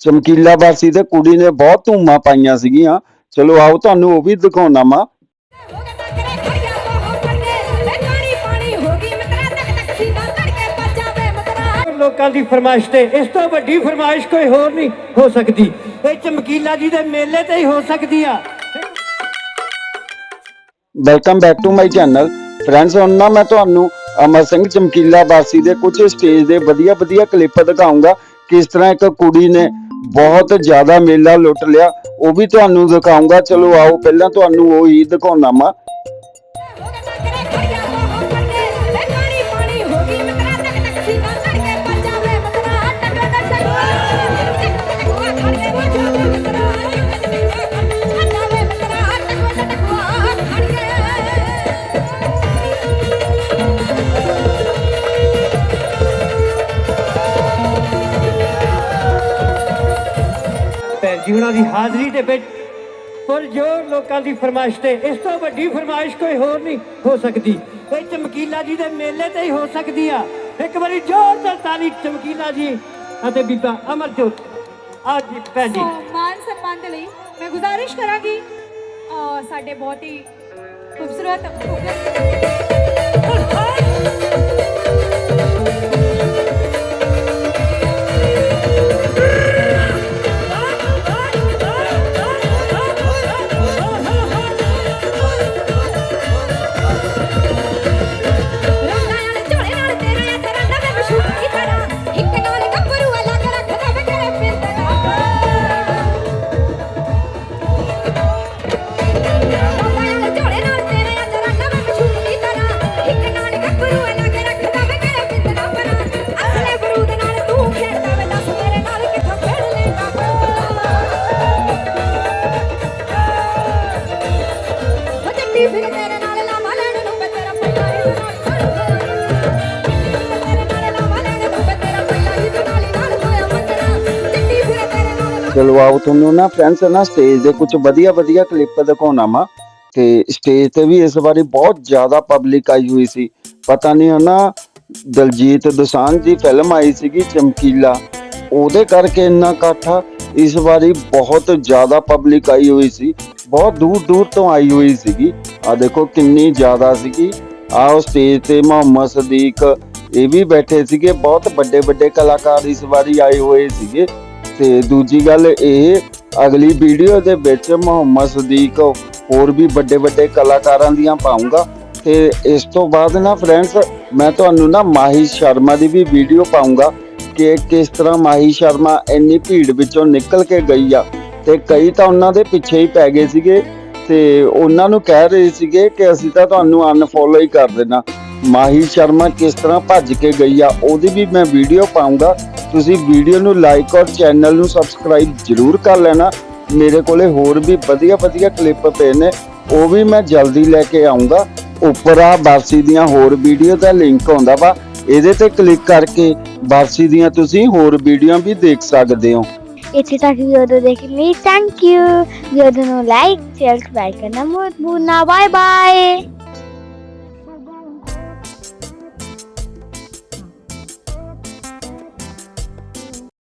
ਚਮਕੀਲਾ ਬਾਸੀ ਤੇ ਕੁੜੀ ਨੇ ਬਹੁਤ ਧੂਮਾਂ ਪਾਈਆਂ ਸੀਗੀਆਂ। ਚਲੋ ਆਓ ਤੁਹਾਨੂੰ ਉਹ ਵੀ ਦਿਖਾਉਣਾ ਮਿੱਤਰਾ ਲੋਕਾਂ ਦੀ ਫਰਮਾਇਸ਼ ਤੇ ਇਸ ਤੋਂ ਵੱਡੀ ਫਰਮਾਇਸ਼ ਕੋਈ ਹੋਰ ਨਹੀਂ ਹੋ ਸਕਦੀ। ਇਹ ਚਮਕੀਲਾ ਜੀ ਦੇ ਮੇਲੇ ਤੇ ਹੀ ਹੋ ਸਕਦੀ ਆ। Welcome back to my channel friends ਹੁਣ ਨਾ ਮੈਂ ਤੁਹਾਨੂੰ ਅਮਰ ਸਿੰਘ ਚਮਕੀਲਾ ਬਾਸੀ ਦੇ ਕੁਝ ਸਟੇਜ ਦੇ ਵਧੀਆ ਵਧੀਆ ਕਲਿੱਪ ਦਿਖਾਉਂਗਾ ਕਿਸ ਤਰ੍ਹਾਂ ਇੱਕ ਕੁੜੀ ਨੇ ਬਹੁਤ ਜ਼ਿਆਦਾ ਮੇਲਾ ਲੁੱਟ ਲਿਆ। ਉਹ ਵੀ ਤੁਹਾਨੂੰ ਦਿਖਾਉਂਗਾ ਚਲੋ ਆਓ, ਪਹਿਲਾਂ ਤੁਹਾਨੂੰ ਉਹ ਹੀ ਦਿਖਾਉਣਾ ਵਾ। ਉਹਨਾਂ ਦੀ ਹਾਜ਼ਰੀ ਦੇ ਵਿੱਚ ਪੁਰਜੋਰ ਲੋਕਾਂ ਦੀ ਫਰਮਾਇਸ਼ ਤੇ ਇਸ ਤੋਂ ਵੱਡੀ ਫਰਮਾਇਸ਼ ਕੋਈ ਹੋਰ ਨਹੀਂ ਹੋ ਸਕਦੀ। ਇਹ ਚਮਕੀਲਾ ਜੀ ਦੇ ਮੇਲੇ ਤੇ ਹੀ ਹੋ ਸਕਦੀ ਆ। ਇੱਕ ਵਾਰੀ ਜ਼ੋਰਦਾਰ ਤਾਲੀ ਚਮਕੀਲਾ ਜੀ ਅਤੇ ਬੀਬਾ ਅਮਰਜੋਤ ਆ ਜੀ ਭੈਣ ਜੀ। ਮਾਨ ਸਨਮਾਨ ਦੇ ਲਈ ਮੈਂ ਗੁਜ਼ਾਰਿਸ਼ ਕਰਾਂਗੀ। ਸਾਡੇ ਬਹੁਤ ਹੀ ਖੂਬਸੂਰਤ ਉਹ ਫਿਰ ਤੇਰੇ ਨਾਲ ਲਾਵਾਂ ਲੈਣ ਨੂੰ ਮੈਂ ਤੇਰਾ ਪਹਿਲਾਂ ਹੀ ਨਾਲ ਚਲੋ ਆਓ, ਤੁਹਾਨੂੰ ਨਾ ਫਰੈਂਡਸ ਨਾ ਸਟੇਜ ਦੇ ਕੁਝ ਵਧੀਆ ਵਧੀਆ ਕਲਿੱਪ ਦਿਖਾਉਣਾ ਵਾ। ਤੇ ਸਟੇਜ ਤੇ ਵੀ ਇਸ ਵਾਰੀ ਬਹੁਤ ਜ਼ਿਆਦਾ ਪਬਲਿਕ ਆਈ ਹੋਈ ਸੀ। ਪਤਾ ਨਹੀਂ ਨਾ ਦਲਜੀਤ ਦੋਸਾਂਝ ਦੀ ਫਿਲਮ ਆਈ ਸੀਗੀ ਚਮਕੀਲਾ। ਉਹਦੇ ਕਰਕੇ ਇੰਨਾ ਇਕੱਠਾ ਇਸ ਵਾਰੀ ਬਹੁਤ ਜ਼ਿਆਦਾ ਪਬਲਿਕ ਆਈ ਹੋਈ ਸੀ। ਬਹੁਤ ਦੂਰ ਦੂਰ ਤੋਂ ਆਈ ਹੋਈ ਸੀਗੀ। ਆ ਦੇਖੋ ਕਿੰਨੀ ਜ਼ਿਆਦਾ ਸੀਗੀ। ਆਹ ਸਟੇਜ ਤੇ ਮੁਹੰਮਦ ਸਦੀਕ ਇਹ ਵੀ ਬੈਠੇ ਸੀਗੇ। ਬਹੁਤ ਵੱਡੇ ਵੱਡੇ ਕਲਾਕਾਰ ਇਸ ਵਾਰੀ ਆਏ ਹੋਏ ਸੀਗੇ। ਤੇ ਦੂਜੀ ਗੱਲ ਇਹ, ਅਗਲੀ ਵੀਡੀਓ ਦੇ ਵਿੱਚ ਮੁਹੰਮਦ ਸਦੀਕ ਹੋਰ ਵੀ ਵੱਡੇ ਵੱਡੇ ਕਲਾਕਾਰਾਂ ਦੀਆਂ ਪਾਉਂਗਾ। ਤੇ ਇਸ ਤੋਂ ਬਾਅਦ ਨਾ ਫਰੈਂਡਸ ਮੈਂ ਤੁਹਾਨੂੰ ਨਾ ਮਾਹੀ ਸ਼ਰਮਾ ਦੀ ਵੀ ਵੀਡੀਓ ਪਾਉਂਗਾ ਕਿ ਕਿਸ ਤਰ੍ਹਾਂ ਮਾਹੀ ਸ਼ਰਮਾ ਇੰਨੀ ਭੀੜ ਵਿੱਚੋਂ ਨਿਕਲ ਕੇ ਗਈ ਆ। ਤੇ ਕਈ ਤਾਂ ਉਹਨਾਂ ਦੇ ਪਿੱਛੇ ਹੀ ਪੈ ਗਏ ਸੀਗੇ ਤੇ ਉਹਨਾਂ ਨੂੰ ਕਹਿ ਰਹੇ ਸੀਗੇ ਕਿ ਅਸੀਂ ਤਾਂ ਤੁਹਾਨੂੰ ਅਨਫੋਲੋ ਹੀ ਕਰ ਦੇਣਾ। ਮਾਹੀ ਸ਼ਰਮਾ ਕਿਸ ਤਰ੍ਹਾਂ ਭੱਜ ਕੇ ਗਈ ਆ, ਉਹਦੀ ਵੀ ਮੈਂ ਵੀਡੀਓ ਪਾਉਂਗਾ। ਤੁਸੀਂ ਵੀਡੀਓ ਨੂੰ ਲਾਈਕ ਔਰ ਚੈਨਲ ਨੂੰ ਸਬਸਕ੍ਰਾਈਬ ਜਰੂਰ ਕਰ ਲੈਣਾ। ਮੇਰੇ ਕੋਲੇ ਹੋਰ ਵੀ ਵਧੀਆ ਵਧੀਆ ਕਲਿੱਪ ਪਏ ਨੇ, ਉਹ ਵੀ ਮੈਂ ਜਲਦੀ ਲੈ ਕੇ ਆਉਂਗਾ। ਉੱਪਰ ਆ ਬਾਰਸੀ ਦੀਆਂ ਹੋਰ ਵੀਡੀਓ ਦਾ ਲਿੰਕ ਆਉਂਦਾ ਵਾ, ਇਹਦੇ ਤੇ ਕਲਿੱਕ ਕਰਕੇ ਬਾਰਸੀ ਦੀਆਂ ਤੁਸੀਂ ਹੋਰ ਵੀਡੀਓ ਵੀ ਦੇਖ ਸਕਦੇ ਹੋ। ਇੱਥੇ ਤੱਕ ਵੀਡੀਓ ਦੇਖਣ ਲਈ ਥੈਂਕ ਯੂ ਵੀਡੀਓ ਨੂੰ ਲਾਈਕ ਸ਼ੇਅਰ ਸਬਸਕ੍ਰਾਈਬ ਕਰਨਾ ਮਤ ਭੁੱਲਣਾ ਬਾਏ ਬਾਏ